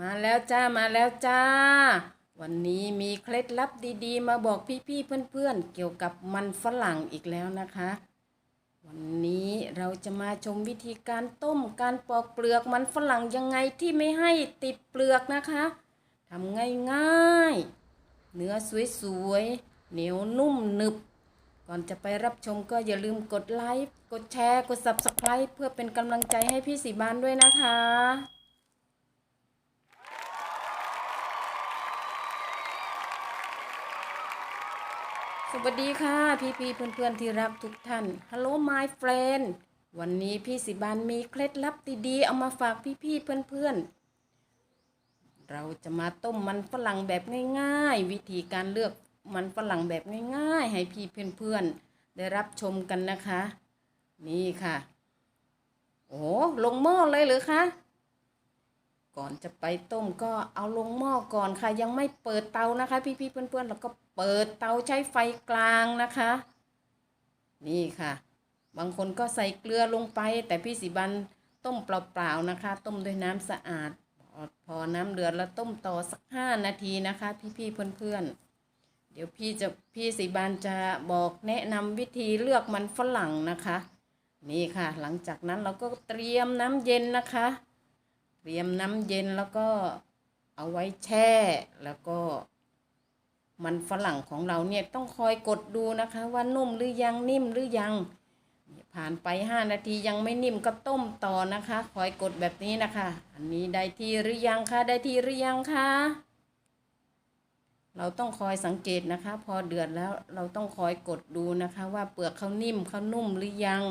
มาแล้วจ้ามาแล้วจ้า วันนี้มีเคล็ดลับดีๆ มาบอกพี่ๆเพื่อนๆ เกี่ยวกับมันฝรั่งอีกแล้วนะคะ วันนี้เราจะมาชมวิธีการต้มการปอกเปลือกมันฝรั่งยังไงที่ไม่ให้ติดเปลือกนะคะทำง่ายๆ เนื้อสวยๆ เหนียวนุ่มหนึบ ก่อนจะไปรับชมก็อย่าลืมกดไลค์กดแชร์กด Subscribe เพื่อเป็นกำลังใจให้พี่สีบานด้วยนะคะ สวัสดีค่ะ พี่พี่ๆเพื่อนที่รักทุกท่าน Hello my friend วันนี้พี่สิบานมีเคล็ดลับดีๆเอามาฝากพี่พี่ๆเพื่อนเราจะมาต้มมันฝรั่งแบบง่าย ๆ วิธีการเลือกมันฝรั่งแบบง่าย ๆ ให้พี่เพื่อนๆได้รับชมกันนะคะ นี่ค่ะ โอ้ลงหม้อเลยหรือคะ ก่อนจะไปต้มก็เอาลงหม้อก่อนค่ะ ยังไม่เปิดเตานะคะ พี่ๆเพื่อนๆแล้วก็เปิดเตาใช้ไฟกลางนะคะ นี่ค่ะ บางคนก็ใส่เกลือลงไป แต่พี่สีบันต้มเปล่าๆนะคะ ต้มด้วยน้ำสะอาด พอพอน้ำเดือดแล้วต้มต่อสักห้านาทีนะคะ พี่ๆเพื่อนๆ เดี๋ยวพี่จะพี่สีบานจะบอกแนะนำวิธีเลือกมันฝรั่งนะคะ นี่ค่ะ หลังจากนั้นเราก็เตรียมน้ำเย็นนะคะ เตรียมน้ำเย็นแล้วก็เอาไว้แช่ แล้วก็ มันฝรั่งของเราเนี่ยต้องคอยกดดูนะคะ ว่านุ่มหรือยังนิ่มหรือยัง ผ่านไปห้านาทียังไม่นิ่มก็ต้มต่อนะคะ คอยกดแบบนี้นะคะ อันนี้ได้ที่หรือยังคะได้ที่หรือยังคะเราต้องคอยสังเกตนะคะ พอเดือดแล้วเราต้องคอยกดดูนะคะ ว่าเปลือกเขานิ่มเขานุ่มหรือยัง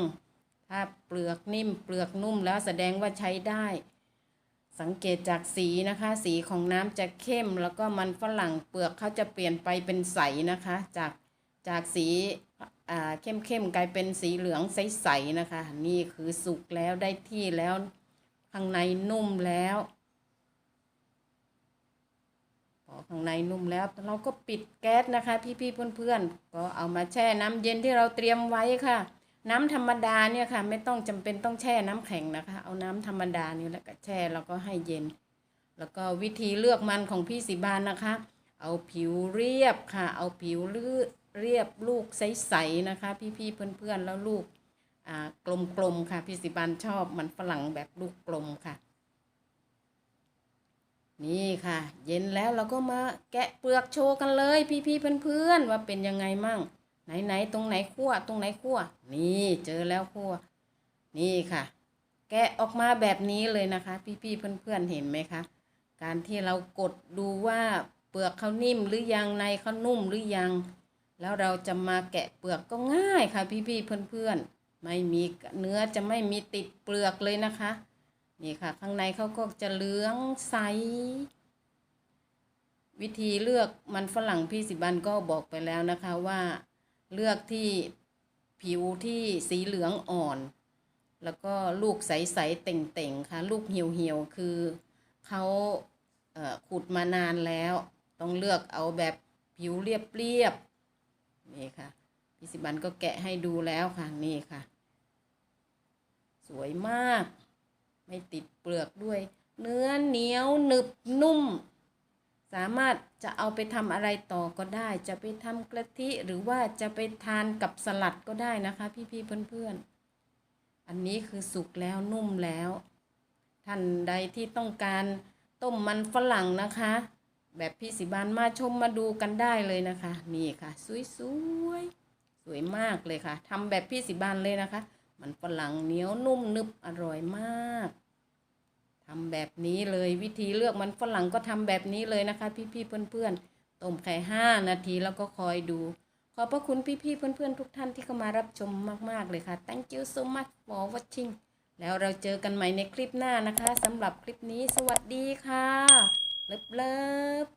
ถ้าเปลือกนิ่มเปลือกนุ่มแล้วแสดงว่าใช้ได้ สังเกตจากสีนะคะ สีของน้ำจะเข้ม แล้วก็มันฝรั่งเปลือกเขาจะเปลี่ยนไปเป็นใสนะคะ จากจากสีอ่าเข้มเข้มๆกลายเป็นสีเหลืองใสๆนะคะ นี่คือสุกแล้วได้ที่แล้วข้างในนุ่มแล้วพอข้างในนุ่มแล้วเราก็ปิดแก๊สนะคะ พี่ๆเพื่อนๆก็เอามาแช่น้ำเย็นที่เราเตรียมไว้ค่ะ น้ำธรรมดาเนี่ยค่ะ ไม่ต้องจำเป็นต้องแช่น้ำแข็งนะคะ เอาน้ำธรรมดานี่แล้วก็แช่แล้วก็ให้เย็น แล้วก็วิธีเลือกมันของพี่สีบานนะคะ เอาผิวเรียบค่ะ เอาผิวลือเรียบลูกใสๆนะคะ พี่ๆเพื่อนๆแล้วลูกอ่ากลมๆค่ะ พี่สีบานชอบมันฝรั่งแบบลูกกลมค่ะ นี่ค่ะ เย็นแล้วเราก็มาแกะเปลือกโชว์กันเลย พี่ๆเพื่อนๆว่าเป็นยังไงมั่ง ไหนไหนตรงไหนขั้วตรงไหนขั้วนี่เจอแล้วขั้วนี่ค่ะ แกะออกมาแบบนี้เลยนะคะ พี่ๆเพื่อนๆเห็นไหมคะการที่เรากดดูว่าเปลือกเขานิ่มหรือยังในเขานุ่มหรือยัง แล้วเราจะมาแกะเปลือกก็ง่ายค่ะ พี่ๆเพื่อนๆไม่มีเนื้อจะไม่มีติดเปลือกเลยนะคะ นี่ค่ะ ข้างในเขาก็จะเหลืองใสวิธีเลือกมันฝรั่งพี่สิบันก็บอกไปแล้วนะคะว่า เลือกที่ผิวที่สีเหลืองอ่อน แล้วก็ลูกใสๆเต่งๆค่ะ ลูกเหี่ยวๆคือเขาเขุดมานานแล้ว ต้องเลือกเอาแบบผิวเรียบๆนี่ค่ะพี่สิบันก็แกะให้ดูแล้วค่ะนี่ค่ะ สวยมาก ไม่ติดเปลือกด้วย เนื้อเหนียวหนึบนุ่ม สามารถจะเอาไปทำอะไรต่อก็ได้ จะไปทำกะทิหรือว่าจะไปทานกับสลัดก็ได้นะคะ พี่ๆเพื่อนๆ อันนี้คือสุกแล้วนุ่มแล้ว ท่านใดที่ต้องการต้มมันฝรั่งนะคะ แบบพี่สิบานมาชมมาดูกันได้เลยนะคะ นี่ค่ะ สวยๆสวยมากเลยค่ะทำแบบพี่สิบานเลยนะคะ มันฝรั่งเหนียวนุ่มนึบอร่อยมาก ทำแบบนี้เลยวิธีเลือกมันฝรั่งก็ทำแบบนี้เลยนะคะ พี่ๆเพื่อนๆต้มไข่ห้านาทีแล้วก็คอยดู ขอบพระคุณพี่ๆเพื่อนๆทุกท่านที่เข้ามารับชมมากๆเลยค่ะ thank you so much for watching แล้วเราเจอกันใหม่ในคลิปหน้านะคะสำหรับคลิปนี้สวัสดีค่ะเลิฟเลิฟ